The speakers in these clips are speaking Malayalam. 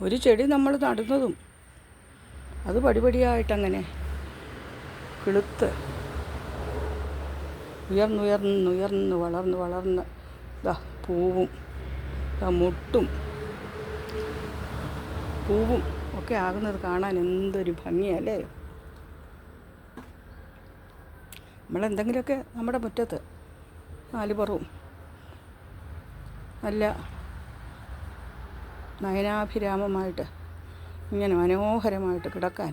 ഒരു ചെടി നമ്മൾ നടുന്നതും അത് പടിപടിയായിട്ടങ്ങനെ കിളുത്ത് ഉയർന്നുയർന്നുയർന്ന് വളർന്ന് വളർന്ന് ദാ പൂവും ഇതാ മുട്ടും പൂവും ഒക്കെ ആകുന്നത് കാണാൻ എന്തൊരു ഭംഗിയല്ലേ? നമ്മളെന്തെങ്കിലുമൊക്കെ നമ്മുടെ മുറ്റത്ത് നാലുപുറവും നല്ല നയനാഭിരാമമായിട്ട് ഇങ്ങനെ മനോഹരമായിട്ട് കിടക്കാൻ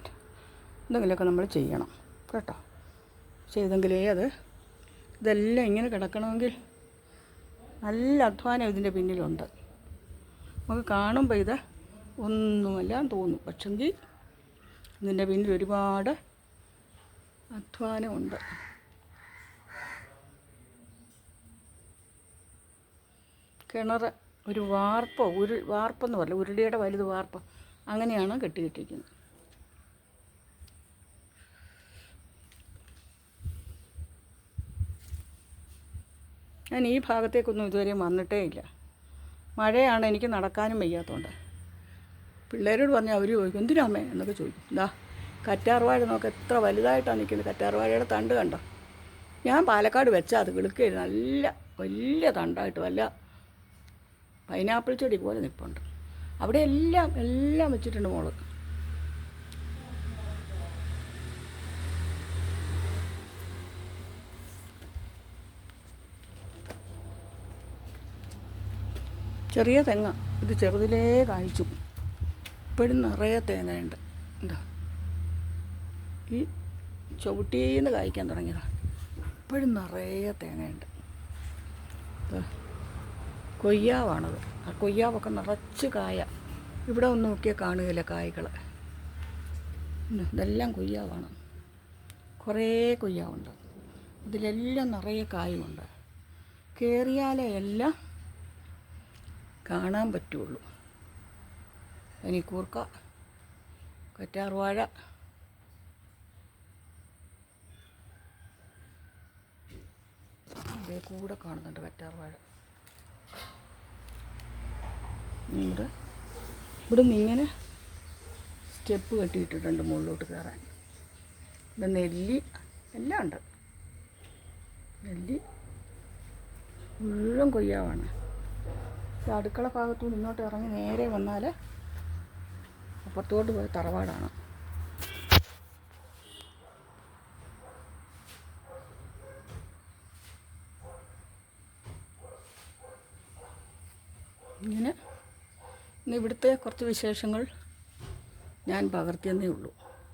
എന്തെങ്കിലുമൊക്കെ നമ്മൾ ചെയ്യണം കേട്ടോ. ചെയ്തെങ്കിലേ അത് ഇതെല്ലാം ഇങ്ങനെ കിടക്കണമെങ്കിൽ നല്ല അധ്വാനം ഇതിന്റെ പിന്നിലുണ്ട്. നമുക്ക് കാണുമ്പോൾ ഇത് ഒന്നുമല്ല തോന്നും. പക്ഷെങ്കിൽ ഇതിന്റെ പിന്നിൽ ഒരുപാട് അധ്വാനമുണ്ട്. കിണർ ഒരു വാർപ്പോ ഉരു വാർപ്പെന്ന് പറയില്ല ഉരുളിയുടെ വലുത് വാർപ്പ് അങ്ങനെയാണ് കെട്ടിയിട്ടിരിക്കുന്നത്. ഞാൻ ഈ ഭാഗത്തേക്കൊന്നും ഇതുവരെ വന്നിട്ടേ ഇല്ല. മഴയാണ് എനിക്ക് നടക്കാനും വയ്യാത്തതുകൊണ്ട് പിള്ളേരോട് പറഞ്ഞാൽ അവർ ചോദിക്കും എന്തിനാമ്മേ എന്നൊക്കെ ചോദിക്കും. ഇതാ കറ്റാർവാഴ നോക്ക് എത്ര വലുതായിട്ടാണ് നിൽക്കുന്നത്. കറ്റാർവാഴയുടെ തണ്ട് കണ്ടോ? ഞാൻ പാലക്കാട് വെച്ചാൽ അത് വിളിക്കുകയായിരുന്നു നല്ല വലിയ തണ്ടായിട്ട് വല്ല പൈനാപ്പിൾ ചെടി പോലെ നിൽപ്പുണ്ട് അവിടെ എല്ലാം എല്ലാം വെച്ചിട്ടുണ്ട് മോൾ. ചെറിയ തെങ്ങ. ഇത് ചെറുതിലേ കായ്ച്ചു. ഇപ്പോഴും നിറയെ തേങ്ങയുണ്ട്. എന്താ ഈ ചവിട്ടിന്ന് കായ്ക്കാൻ തുടങ്ങിയതാണ് ഇപ്പോഴും നിറയെ തേങ്ങയുണ്ട്. കൊയ്യാവാണത്. ആ കൊയ്യാവൊക്കെ നിറച്ച് കായ. ഇവിടെ ഒന്ന് നോക്കിയാൽ കാണുകയില്ല കായ്കൾ ഇതെല്ലാം കൊയ്യാവാണ്. കുറേ കൊയ്യാവുണ്ട്. ഇതിലെല്ലാം നിറയെ കായുമുണ്ട്. കയറിയാലേ എല്ലാം കാണാൻ പറ്റുള്ളൂ. പനിക്കൂർക്ക കറ്റാർവാഴ കൂടെ കാണുന്നുണ്ട് കറ്റാർവാഴ. ഇവിടെ ഇവിടെ നിന്ന് ഇങ്ങനെ സ്റ്റെപ്പ് കെട്ടിയിട്ടിട്ടുണ്ട് മുകളിലോട്ട് കയറാൻ. ഇവിടെ നെല്ലി എല്ലാം ഉണ്ട്. നെല്ലി മുഴുവൻ കൊയ്യാവാണ്. അടുക്കള ഭാഗത്തു നിന്ന് ഇങ്ങോട്ട് ഇറങ്ങി നേരെ വന്നാൽ അപ്പുറത്തോട്ട് പോയ തറവാടാണ്. ഇങ്ങനെ ഇന്ന് ഇവിടുത്തെ കുറച്ച് വിശേഷങ്ങൾ ഞാൻ പകർത്തിയെന്നേ ഉള്ളൂ.